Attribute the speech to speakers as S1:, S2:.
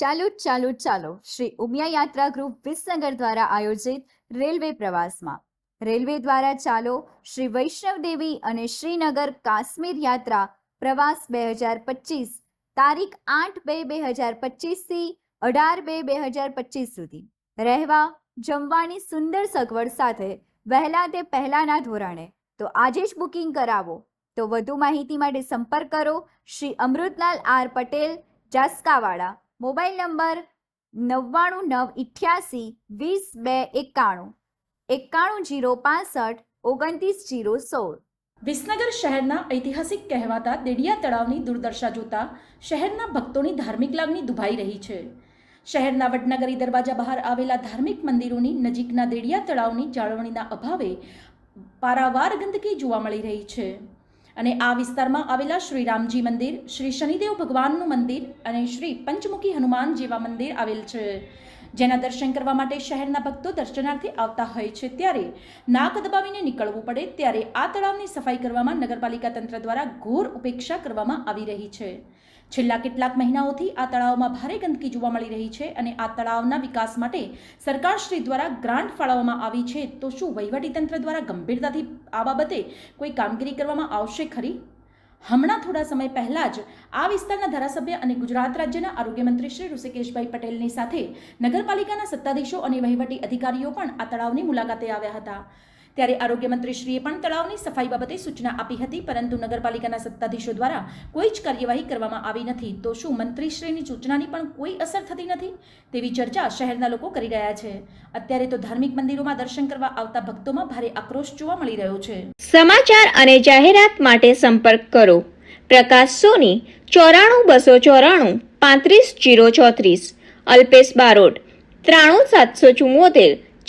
S1: ચાલો ચાલો ચાલો. શ્રી ઉમિયા યાત્રા ગ્રુપ વિસનગર દ્વારા આયોજિત રેલવે પ્રવાસમાં. રેલવે દ્વારા ચાલો શ્રી વૈષ્ણવદેવી અને શ્રીનગર કાશ્મીર યાત્રા પ્રવાસ બે હજાર પચીસ, તારીખ આઠ બે બે હજાર પચીસથી અઢાર બે બે હજાર પચીસ સુધી. રહેવા જમવાની સુંદર સગવડ સાથે વહેલા તે પહેલાના ધોરણે. તો આજે જ બુકિંગ કરાવો. તો વધુ માહિતી માટે સંપર્ક કરો Shri Amritlal R Patel, Jaskavada. Mobile number નવ્વાણું નવ ઇઠ્યાસી વીસ બે એકાણું. એકાણું જીરો પાસઠ ઓગણત્રીસ જીરો સોળ.
S2: વિસનગર શહેરના ઐતિહાસિક કહેવાતા દેડિયા તળાવની દુર્દશા જોતા શહેરના ભક્તોની ધાર્મિક લાગણી દુભાઈ રહી છે. શહેરના વડનગરી દરવાજા બહાર આવેલા ધાર્મિક મંદિરોની નજીકના દેડિયા તળાવની જાળવણીના અભાવે પારાવાર ગંદકી જોવા મળી રહી છે. અને આ વિસ્તારમાં આવેલા શ્રી રામજી મંદિર, શ્રી શનિદેવ ભગવાનનું મંદિર અને શ્રી પંચમુખી હનુમાન જેવા મંદિર આવેલ છે. જેના દર્શન કરવા માટે શહેરના ભક્તો દર્શનાર્થે આવતા હોય છે ત્યારે નાક દબાવીને નીકળવું પડે ત્યારે આ તળાવની સફાઈ કરવામાં નગરપાલિકા તંત્ર દ્વારા ઘોર ઉપેક્ષા કરવામાં આવી રહી છે. છેલ્લા કેટલાક મહિનાઓથી આ તળાવમાં ભારે ગંદકી જોવા મળી રહી છે અને આ તળાવના વિકાસ માટે સરકારશ્રી દ્વારા ગ્રાન્ટ ફાળવવામાં આવી છે. તો શું વહીવટીતંત્ર દ્વારા ગંભીરતાથી આ બાબતે કોઈ કામગીરી કરવામાં આવશે ખરી? હમણાં થોડા સમય પહેલાં જ આ વિસ્તારના ધારાસભ્ય અને ગુજરાત રાજ્યના આરોગ્યમંત્રી શ્રી ઋષિકેશભાઈ પટેલની સાથે નગરપાલિકાના સત્તાધીશો અને વહીવટી અધિકારીઓ પણ આ તળાવની મુલાકાતે આવ્યા હતા. ત્યારે આરોગ્ય મંત્રીશ્રીએ પણ તળાવની સફાઈ બાબતે સૂચના આપી હતી, પરંતુ નગરપાલિકાના સત્તાધીશો દ્વારા કોઈ જ કાર્યવાહી કરવામાં આવી નથી. તો શું મંત્રીશ્રીની સૂચનાની પણ કોઈ અસર થતી નથી? તેવી ચર્ચા શહેરના લોકો કરી રહ્યા છે. અત્યારે તો ધાર્મિક મંદિરોમાં દર્શન કરવા આવતા ભક્તોમાં ભારે આક્રોશ જોવા મળી રહ્યો છે.
S3: સમાચાર અને જાહેરાત માટે સંપર્ક કરો. પ્રકાશ સોની, ચોરાણું બસો ચોરાણું, પાંત્રીસ જીરો ચોત્રીસ, અલ્પેશ બારોટ, ત્રાણું સાતસો ચુમ્મોતેર